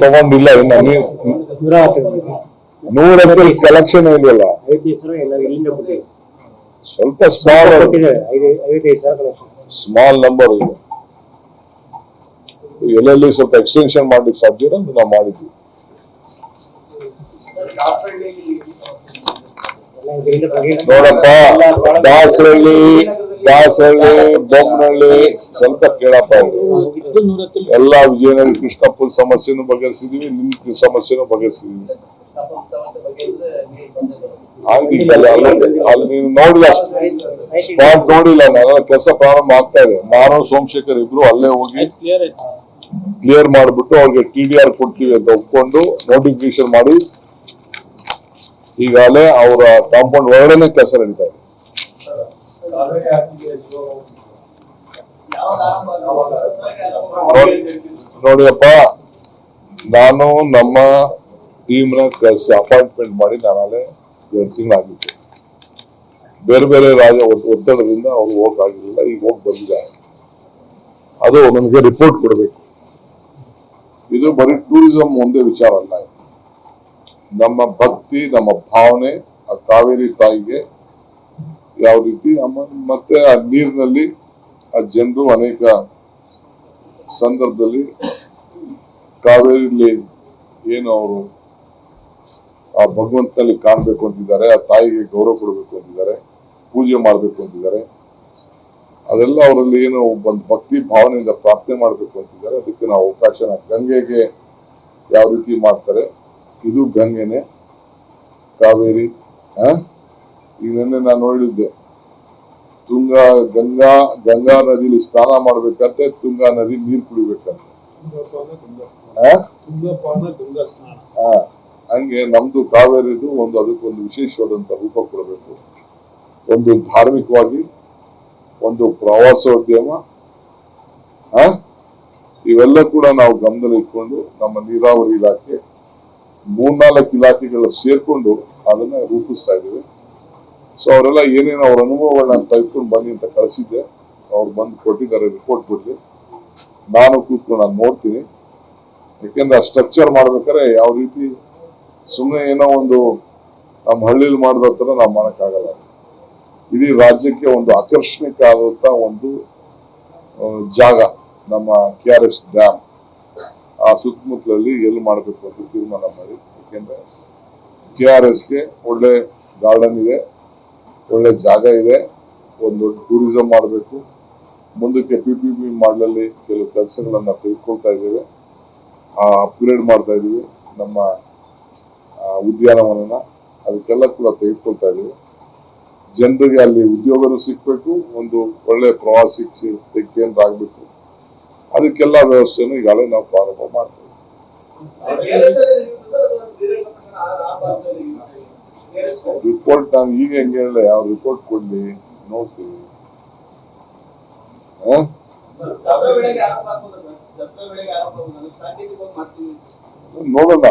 ತಗೊಂಡಿಲ್ಲ ಇನ್ನ ನೀವು ಕಲೆಕ್ಷನ್ ಇಲ್ವಲ್ಲ ಸ್ವಲ್ಪ ಸ್ಮಾಲ್ ಸ್ಮಾಲ್ ನಂಬರ್ ಎಲ್ಲೆಲ್ಲಿ ಸ್ವಲ್ಪ ಎಕ್ಸ್ಟೆನ್ಷನ್ ಮಾಡ್ಲಿಕ್ಕೆ ಸಾಧ್ಯ ನಾವು ಮಾಡಿದ್ವಿ. ನೋಡಪ್ಪ, ದಾಸರಳ್ಳಿ ದಾಸರಳ್ಳಿ ಬೊಮ್ಮನಹಳ್ಳಿ ಸ್ವಲ್ಪ ಕೇಳಪ್ಪ ಅವರು. ಎಲ್ಲ ವಿಜಯನಗರ ಕೃಷ್ಣಪ್ಪನ ಸಮಸ್ಯೆನೂ ಬಗೆಹರಿಸಿದೀವಿ ನಿಮ್ ಸಮಸ್ಯೆನೂ ಬಗೆಹರಿಸಿದೀವಿ. ಆಗಿದ್ದಲ್ಲ ಅಲ್ಲಿ ಅಲ್ಲಿ ನೀನು ನೋಡಿಲ್ಲ ಸ್ಪಾಟ್ ನೋಡಿಲ್ಲ ನಾನು ಕೆಲಸ ಪ್ರಾರಂಭ ಆಗ್ತಾ ಇದೆ. ನಾನು ಸೋಮಶೇಖರ್ ಇಬ್ರು ಅಲ್ಲೇ ಹೋಗಿ ಕ್ಲಿಯರ್ ಮಾಡಿಬಿಟ್ಟು ಅವ್ರಿಗೆ ಟಿ ಡಿ ಆರ್ ಕೊಡ್ತೀವಿ ಅಂತ ಒಪ್ಕೊಂಡು ನೋಟಿಫಿಕೇಶನ್ ಮಾಡಿ ಈಗಾಗಲೇ ಅವರ ಕಾಂಪೌಂಡ್ ಒಳಗಡೆ ಕೆಲಸ ನಡೀತಾ ಇದೆ. ನೋಡಿಯಪ್ಪ ನಾನು ನಮ್ಮ ಟೀಮ್ನ ಕಳಿಸಿ ಅಪಾಯಿಂಟ್ಮೆಂಟ್ ಮಾಡಿ ನಾನಲ್ಲೇ ಎರಡು ತಿಂಗಳಾಗಿತ್ತು. ಬೇರೆ ಬೇರೆ ರಾಜ ಒತ್- ಒತ್ತಡದಿಂದ ಅವ್ರು ಹೋಗಕ್ಕಾಗಿರ್ಲಿಲ್ಲ ಈಗ ಹೋಗಿ ಬಂದಿದ್ದಾರೆ. ಅದು ನನಗೆ ರಿಪೋರ್ಟ್ ಕೊಡಬೇಕು. ಇದು ಬರೀ ಟೂರಿಸಂ ಒಂದೇ ವಿಚಾರ ಅಲ್ಲ ನಮ್ಮ ಭಕ್ತಿ, ನಮ್ಮ ಭಾವನೆ, ಆ ಕಾವೇರಿ ತಾಯಿಗೆ ಯಾವ ರೀತಿ ಮತ್ತೆ ಆ ನೀರಿನಲ್ಲಿ ಆ ಜನರು ಅನೇಕ ಸಂದರ್ಭದಲ್ಲಿ ಕಾವೇರಿಲಿ ಏನು ಅವರು ಆ ಭಗವಂತನಲ್ಲಿ ಕಾಣಬೇಕು ಅಂತಿದ್ದಾರೆ, ಆ ತಾಯಿಗೆ ಗೌರವ ಕೊಡಬೇಕು ಅಂತಿದ್ದಾರೆ, ಪೂಜೆ ಮಾಡಬೇಕು ಅಂತಿದ್ದಾರೆ. ಅದೆಲ್ಲ ಅವರಲ್ಲಿ ಏನು ಒಂದು ಭಕ್ತಿ ಭಾವನೆಯಿಂದ ಪ್ರಾರ್ಥನೆ ಮಾಡಬೇಕು ಅಂತಿದ್ದಾರೆ. ಅದಕ್ಕೆ ನಾವು ಅವಕಾಶ ಗಂಗೆಗೆ ಯಾವ ರೀತಿ ಮಾಡ್ತಾರೆ, ಇದು ಗಂಗೆನೆ. ಕಾವೇರಿ ಆ ಈಗ ನಿನ್ನೆ ನಾನು ನೋಡಿದ್ದೆ. ತುಂಗಾ ಗಂಗಾ ಗಂಗಾ ನದಿಲಿ ಸ್ನಾನ ಮಾಡ್ಬೇಕಂತೆ ತುಂಗಾ ನದಿ ನೀರ್ ಕುಡಿಬೇಕಂತ? ಆ, ಹಂಗೆ ನಮ್ದು ಕಾವೇರಿದು ಒಂದು ಅದಕ್ಕೊಂದು ವಿಶೇಷವಾದಂತ ರೂಪ ಕೊಡಬೇಕು. ಒಂದು ಧಾರ್ಮಿಕವಾಗಿ ಒಂದು ಪ್ರವಾಸೋದ್ಯಮ ಇವೆಲ್ಲ ಕೂಡ ನಾವು ಗಮನದಲ್ಲಿ ಇಟ್ಕೊಂಡು ನಮ್ಮ ನೀರಾವರಿ ಇಲಾಖೆ ಮೂರ್ನಾಲ್ಕು ಇಲಾಖೆಗಳ ಸೇರ್ಕೊಂಡು ಅದನ್ನ ರೂಪಿಸ್ತಾ ಇದ್ದೀವಿ. ಸೊ ಅವರೆಲ್ಲ ಏನೇನು ಅವ್ರ ಅನುಭವಗಳನ್ನ ತೆಗೆದುಕೊಂಡು ಬನ್ನಿ ಅಂತ ಕಳಿಸಿದ್ದೆ. ಅವ್ರು ಬಂದು ಕೊಟ್ಟಿದ್ದಾರೆ ರಿಪೋರ್ಟ್ ಕೊಟ್ಟು ನಾನು ಕೂತ್ಕೊಂಡು ನಾನು ನೋಡ್ತೀನಿ. ಯಾಕೆಂದ್ರೆ ಆ ಸ್ಟ್ರಕ್ಚರ್ ಮಾಡ್ಬೇಕಾದ್ರೆ ಯಾವ ರೀತಿ ಸುಮ್ಮನೆ ಏನೋ ಒಂದು ನಮ್ಮ ಹಳ್ಳಿಲಿ ಮಾಡಿದ ಥರ ನಾವು ಮಾಡೋಕ್ಕಾಗಲ್ಲ. ಇಡೀ ರಾಜ್ಯಕ್ಕೆ ಒಂದು ಆಕರ್ಷಣೀಯ ಆದಂಥ ಒಂದು ಜಾಗ ನಮ್ಮ ಕೆ ಆರ್ ಎಸ್ ಡ್ಯಾಮ್. ಆ ಸುತ್ತಮುತ್ತಲಲ್ಲಿ ಎಲ್ಲಿ ಮಾಡಬೇಕು ಅಂತ ತೀರ್ಮಾನ ಮಾಡಿ. ಯಾಕೆಂದ್ರೆ ಕೆ ಆರ್ ಎಸ್ಗೆ ಒಳ್ಳೆ ಗಾರ್ಡನ್ ಇದೆ. ಒಳ್ಳೆ ಜಾಗ ಇದೆ. ಒಂದು ದೊಡ್ಡ ಟೂರಿಸಂ ಮಾಡಬೇಕು. ಮುಂದಕ್ಕೆ ಪಿ ಪಿ ಬಿ ಮಾಡಲಲ್ಲಿ ಕೆಲವು ಕೆಲಸಗಳನ್ನು ತೆಗೆದುಕೊಳ್ತಾ ಇದ್ದೇವೆ. ಅಪ್ಗ್ರೇಡ್ ಮಾಡ್ತಾ ಇದ್ದೀವಿ. ನಮ್ಮ ಆ, ಉದ್ಯಾನವನನ ಅದಕ್ಕೆಲ್ಲ ಕೂಡ ತೆಗೆದುಕೊಳ್ತಾ ಇದ್ದೀವಿ. ಜನರಿಗೆ ಅಲ್ಲಿ ಉದ್ಯೋಗನೂ ಸಿಗಬೇಕು ಒಂದು ಒಳ್ಳೆ ಪ್ರವಾಸಿ ಕೇಂದ್ರ ಆಗ್ಬೇಕು. ಅದಕ್ಕೆಲ್ಲ ವ್ಯವಸ್ಥೆನೂ ಈಗಾಗಲೇ ನಾವು ಪ್ರಾರಂಭ ಮಾಡ್ತೇವೆ ರಿಪೋರ್ಟ್ ನಾನು ಈಗ ಹೆಂಗೆ ಹೇಳ ಯಾವ ರಿಪೋರ್ಟ್ ಕೊಡ್ಲಿ ನೋಡ್ತೀನಿ? ನೋಡೋಣ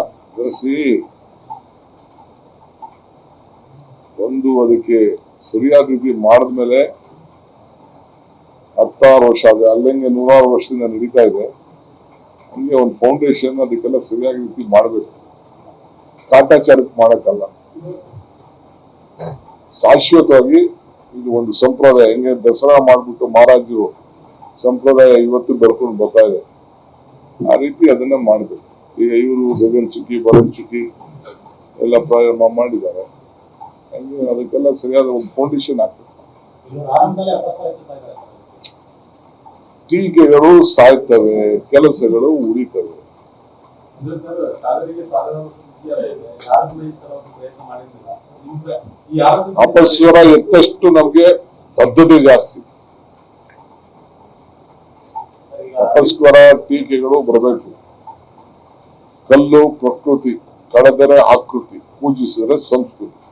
ಸಿ ಒಂದು ಅದಕ್ಕೆ ಸರಿಯಾದ ರೀತಿ ಮಾಡಿದ್ಮೇಲೆ ಹತ್ತಾರು ವರ್ಷ ಆದ್ರೆ ಅಲ್ಲಂಗೆ ನೂರಾರು ವರ್ಷದಿಂದ ನಡೀತಾ ಇದೆ. ಹಂಗೆ ಒಂದು ಫೌಂಡೇಶನ್ ಅದಕ್ಕೆಲ್ಲ ಸರಿಯಾದ ರೀತಿ ಮಾಡಬೇಕು. ಕಾಟಾಚಾರಕ್ಕೆ ಮಾಡಕ್ಕಲ್ಲ. ಶಾಶ್ವತವಾಗಿ ಇದು ಒಂದು ಸಂಪ್ರದಾಯ. ಹೆಂಗೆ ದಸರಾ ಮಾಡ್ಬಿಟ್ಟು ಮಹಾರಾಜರು ಸಂಪ್ರದಾಯ ಇವತ್ತು ಬೆಳ್ಕೊಂಡು ಬರ್ತಾ ಇದೆ. ಆ ರೀತಿ ಅದನ್ನ ಮಾಡಬೇಕು ಈಗ ಇವರು ಗಗನ್ ಚುಕ್ಕಿ ಬರನ್ ಚುಕ್ಕಿ ಎಲ್ಲ ಪ್ರಾರಂಭ ಮಾಡಿದ್ದಾರೆ. ಹಂಗೆ ಅದಕ್ಕೆಲ್ಲ ಸರಿಯಾದ ಒಂದು ಫೌಂಡೇಶನ್ ಆಗ್ತದೆ. ಟೀಕೆಗಳು ಸಾಯ್ತವೆ, ಕೆಲಸಗಳು ಉಳಿತವೆ. ಅಪಸ್ವರ ಎತ್ತಷ್ಟು ನಮ್ಗೆ ಬದ್ಧತೆ ಜಾಸ್ತಿ. ಅಪಸ್ವರ ಟೀಕೆಗಳು ಬರಬೇಕು. ಕಲ್ಲು ಪ್ರಕೃತಿ ಕಳೆದರೆ ಆಕೃತಿ ಪೂಜಿಸಿದರೆ ಸಂಸ್ಕೃತಿ.